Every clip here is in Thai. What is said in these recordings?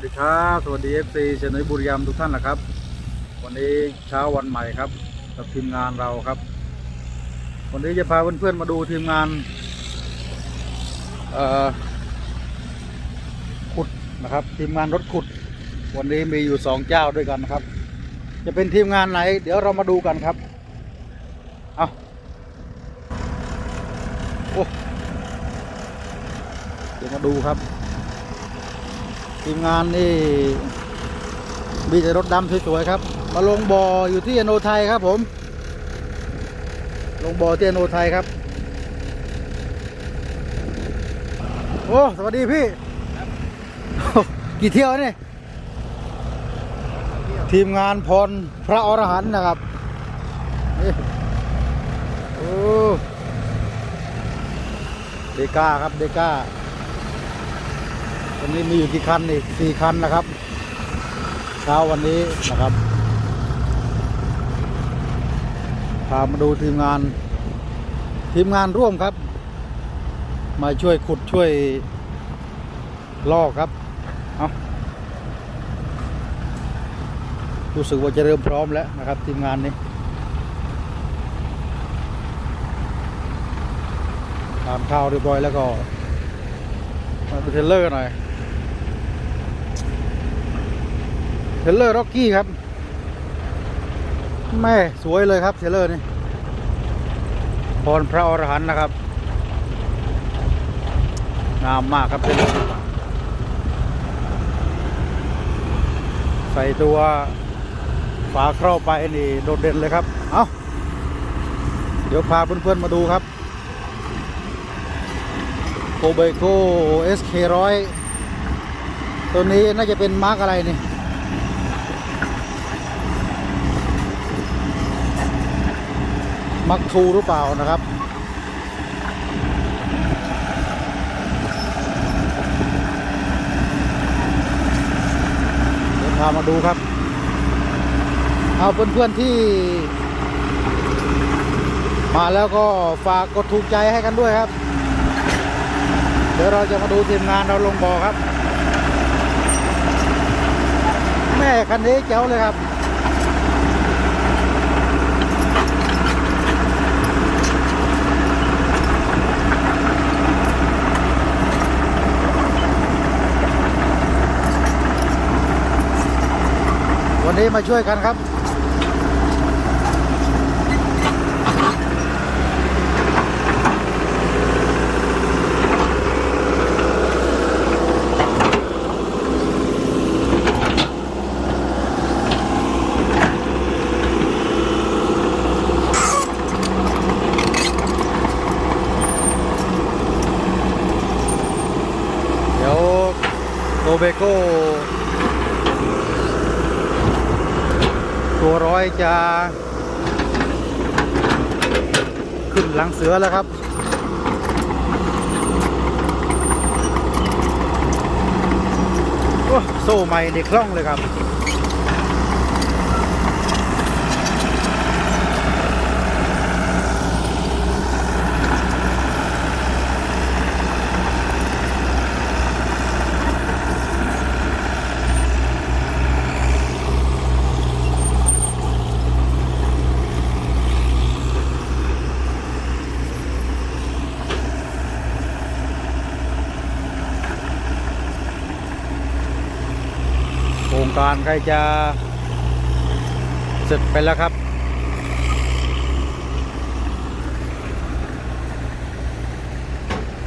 วัสดีครับ สวัสดีเอฟซีเชนยบุรีรัมย์ทุกท่านนะครับ วันนี้เช้าวันใหม่ครับ กับทีมงานเราครับ วันนี้จะพาเพื่อนๆมาดูทีมงานขุดนะครับ ทีมงานรถขุด วันนี้มีอยู่สองเจ้าด้วยกันครับ จะเป็นทีมงานไหน เดี๋ยวเรามาดูกันครับเอาโอ้เดี๋ยวมาดูครับ ทีมงานนี่มีแต่รถดำสวยๆครับ มาลงบ่ออยู่ที่อโนไทยครับผม ลงบ่อที่อโนไทยครับ โอ้สวัสดีพี่ กี่เที่ยวเนี่ยทีมงานพรพระอรหันต์นะครับโอ้เดก้าครับเดก้า วันนี้มีอยู่กี่คันนี่สี่คันนะครับ เช้าวันนี้นะครับพามาดูทีมงาน ทีมงานร่วมครับ มาช่วยขุดช่วยลอกครับเอารู้สึกว่าจะเริ่มพร้อมแล้วนะครับ ทีมงานนี้ทานข้าวเรียบร้อยแล้วก็มาเทรลเลอร์หน่อย เทรลเลอร์ร็อกกี้ครับ แม่สวยเลยครับเทรลเลอร์นี่พรพระอรหันต์นะครับงามมากครับเทรลเลอร์ใส่ตัวฝาครอบไปนี่โดดเด่นเลยครับ เอาเดี๋ยวพาเพื่อนๆมาดูครับโกเบโก SK ร้อยตัวนี้น่าจะเป็นมาร์กอะไรนี่ มาร์กทูหรือเปล่านะครับเดี๋ยวพามาดูครับ เอาเพื่อนๆที่ มาแล้วก็ฝากกดถูกใจให้กันด้วยครับ เดี๋ยวเราจะมาดูทีมงานเราลงบ่อครับ แม่คันนี้เจ๋วเลยครับ วันนี้มาช่วยกันครับ เดี๋ยวโตเบโก้ ตัวร้อยจะ ขึ้นหลังเสือแล้วครับ โอ้โซ่ใหม่ในคล่องเลยครับารใครจะเสร็จไปแล้วครับ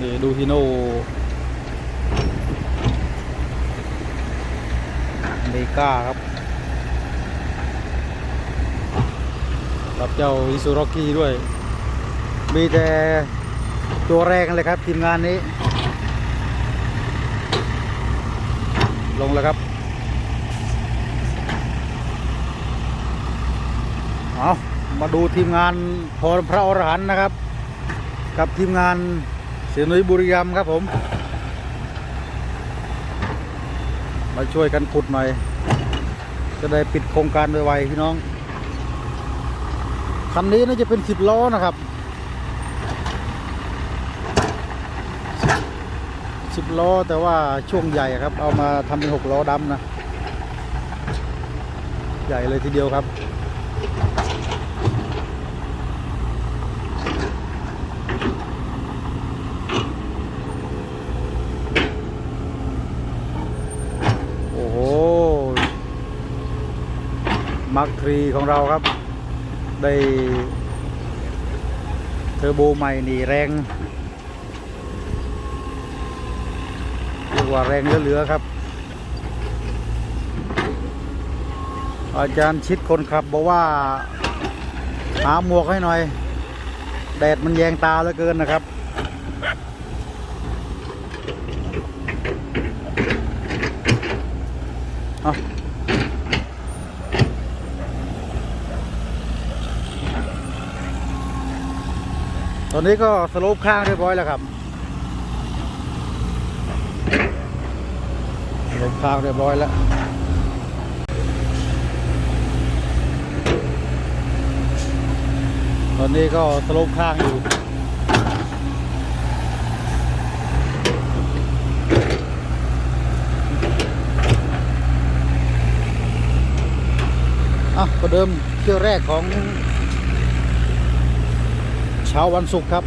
นี่ดูฮิโน่เมกาครับกับเจ้าอิซูร็อกกี้ด้วย มีแต่ตัวแรงเลยครับทีมงานนี้ ลงแล้วครับ เอา มาดูทีมงานพรพระอรหันต์นะครับ กับทีมงานเสียนุยบุรีรัมครับผม มาช่วยกันขุดหน่อย จะได้ปิดโครงการไวๆพี่น้องคันนี้น่าจะเป็นสิบล้อนะครับสิบล้อแต่ว่าช่วงใหญ่ครับ เอามาทำเป็นหกล้อดำนะ ใหญ่เลยทีเดียวครับ โอ้โห มาร์คทรีของเราครับ ได้เทอร์โบใหม่นี่แรงเรียกว่าแรงเหลือๆครับ อาจารย์ชิดคนขับบอกว่า หาหมวกให้หน่อย แดดมันแยงตาเหลือเกินนะครับ อนนี้ก็สโลปข้างเรียบร้อยแล้วครับสโลปข้างเรียบร้อยแล้วตอนนี้ก็สโลปข้างอยู่อะประเดิมเที่ยวแรกของ เช้าวันศุกร์ครับ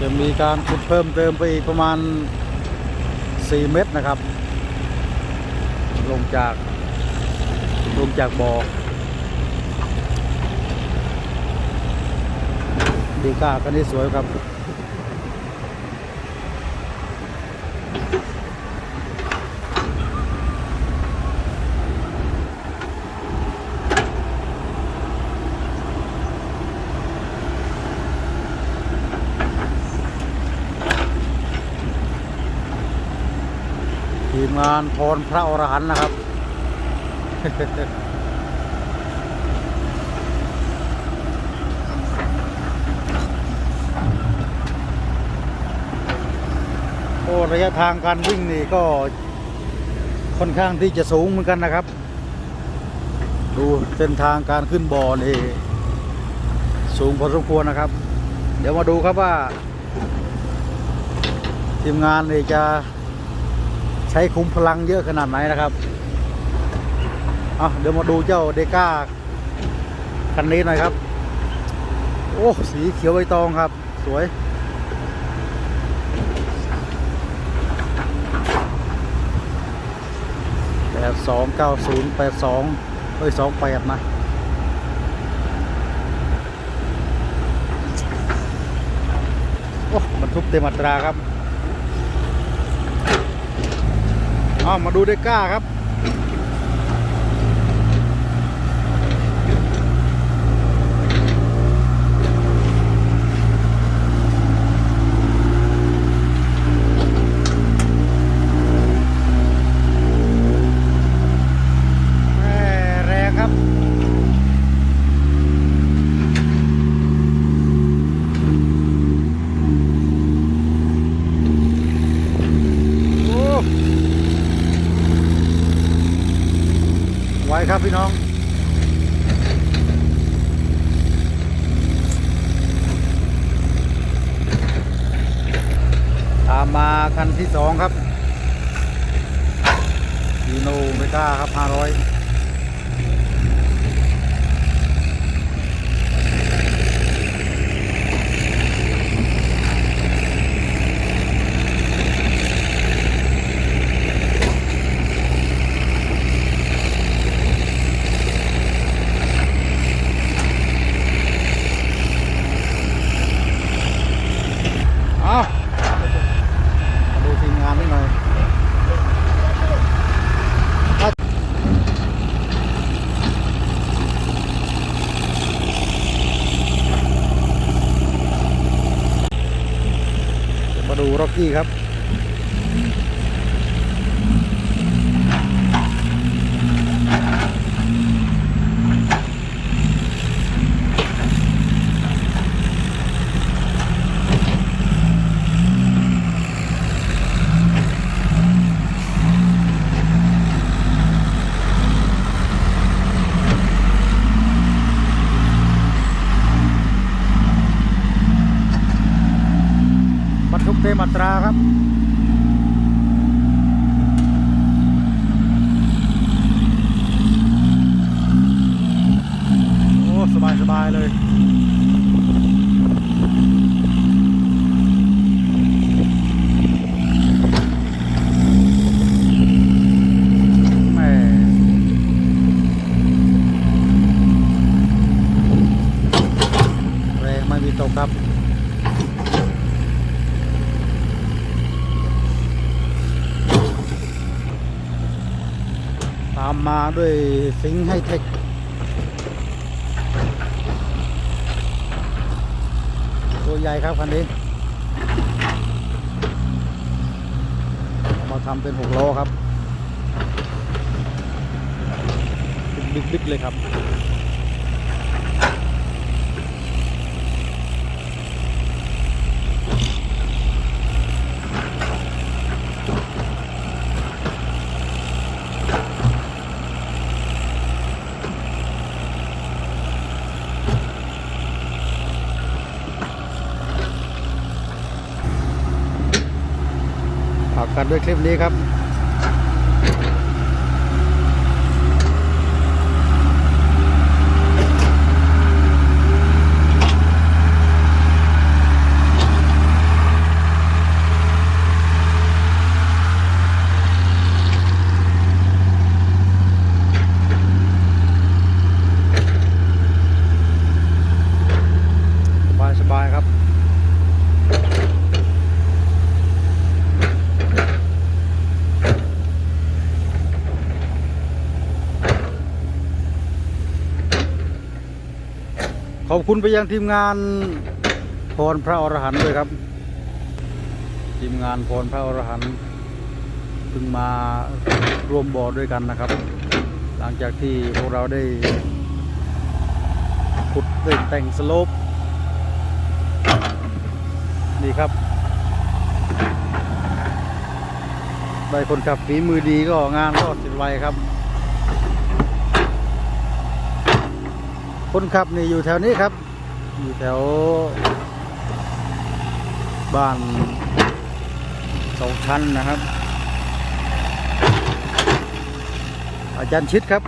จะมีการขุดเพิ่มเติมไปอีกประมาณ 4 เมตรนะครับ ลงจาก ลงจากบ่อดีก้ากันนี้สวยครับทีมงานพรพระอรหันต์นะครับ โอ้ระยะทางการวิ่งนี่ก็ค่อนข้างที่จะสูงเหมือนกันนะครับ ดูเส้นทางการขึ้นบ่อนี่สูงพอสมควรนะครับ เดี๋ยวมาดูครับว่า ทีมงานนี่จะใช้คุ้มพลังเยอะขนาดไหนนะครับ อาเดี๋ยวมาดูเจ้าเดก้าคันนี้หน่อยครับ โอ้สีเขียวใบตองครับ สวย แปดสองเก้าศูนย์แปดสองเอ้ยสองแปดนะโอ้บรรทุกเต็มอัตราครับ เอามาดูเดก้าครับ แม่แรงครับ โอ้ ไว้ครับพี่น้อง ตา มาคันที่สองครับดีโนเมกาครับห้าร้อยเอามาดูทีมงานนิดหน่อยอะมาดูร็อกกี้ครับ โทุกเต็มอัตราครับ โอ้ สบาย สบาย เลยแม่แรงไม่มีตกครับตามมาด้วยสิงให์ไฮเทค ตัวใหญ่ครับคันนี้มาทำเป็นหกล้อครับ บิ๊กๆเลยครับ กันด้วยคลิปนี้ครับ สบายสบายครับ ขอบ คุณไปยังทีมงานพรพระอรหันต์ด้วยครับ ทีมงานพรพระอรหันต์เพิ่งมาร่วมบอร์ดด้วยกันนะครับ หลังจากที่พวกเราได้ขุดได้แต่งสโลปนี่ครับได้คนขับฝีมือดีก็งานก็เสร็จไวครับ คนขับนี่อยู่แถวนี้ครับ อยู่แถว บ้านสองชั้นนะครับ อาจารย์ชิดครับ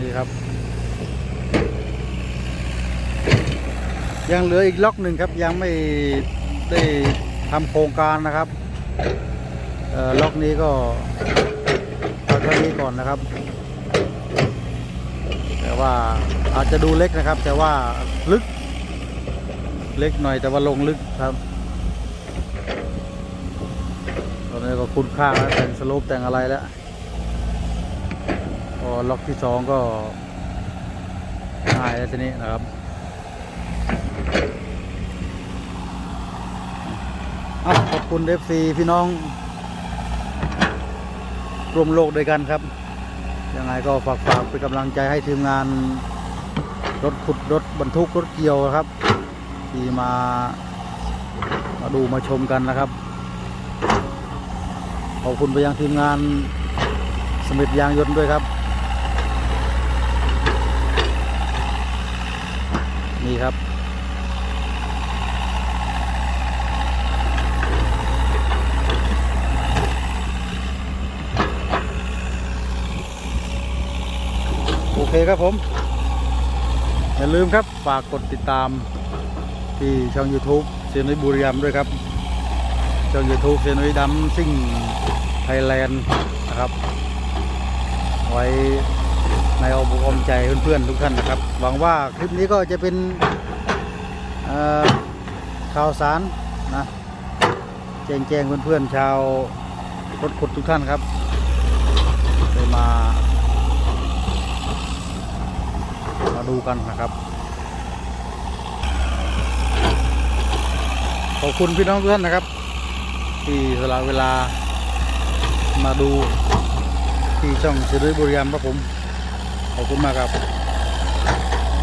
นี่ครับ ยังเหลืออีกล็อกหนึ่งครับยังไม่ได้ทำโครงการนะครับ ล็อกนี้ก็เอาเท่านี้ก่อนนะครับ แต่ว่าอาจจะดูเล็กนะครับ แต่ว่าลึก เล็กหน่อยแต่ว่าลงลึกครับตอนนี้ก็คุ้นค่าแล้วแต่งสโลปแต่งอะไรแล้วพอล็อกที่สองก็ง่ายแล้วทีนี้นะครับอขอบคุณเอฟซีพี่น้อง ร่วมโลกด้วยกันครับ ยังไงก็ฝากฝากเป็นกำลังใจให้ทีมงาน รถขุดรถบรรทุกรถเกี่ยวครับ ที่มามาดูมาชมกันนะครับ ขอบคุณไปยังทีมงานสมิธยางยนต์ด้วยครับ นี่ครับ เคครับผม อย่าลืมครับฝากกดติดตามที่ช่อง YouTube เซียนุยบุรีรัมด้วยครับ ช่อง YouTube เซียนุยดัมซิ่งไทยแลนด์นะครับ ไว้ในอ้อมอกอมใจเพื่อนๆทุกท่านนะครับ หวังว่าคลิปนี้ก็จะเป็นข่าวสารนะแจ้งแจ้งเพื่อนๆชาวรถขุดทุกท่านครับได้มา มา ดูกันนะครับ ขอบคุณพี่น้องทุกท่านนะครับ ที่สละเวลามาดูที่ช่องเสด็จบุรีรัมย์ครับผม ขอบคุณมากครับ